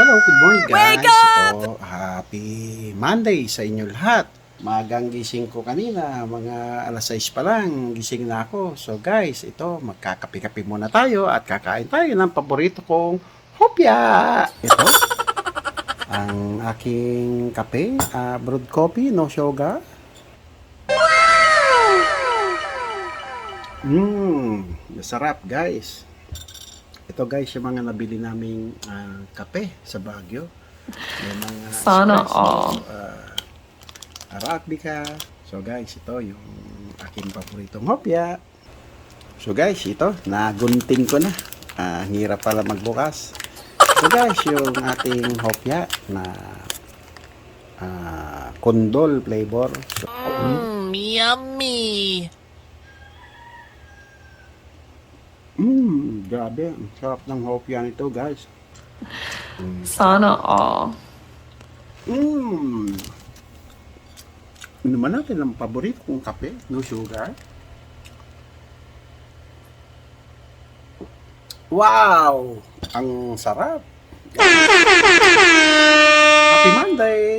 Hello, good morning guys. Wake up! Ito, happy Monday sa inyo lahat. Magang gising ko kanina, mga alas 6 pa lang, gising na ako. So guys, ito, magkakape-kape muna tayo at kakain tayo ng paborito kong hopya. Ito, ang aking kape, ah, brewed coffee, no sugar. Mmm, masarap guys. Ito guys, yung mga nabili naming ah, kape sa Baguio. May mga Sana espresso, all. ah, Arabica. So guys, ito yung aking paboritong hopya. So guys, ito, nagunting ko na. Ang hirap pala magbukas. So guys, yung ating hopya na ah, kondol flavor. So, Mmm, yummy. Mmm, grabe. Ang sarap ng hopya nito, guys. Sana all. Mmm. Ano naman natin ang paborito kong kape? No sugar? Wow! Ang sarap! Happy Monday!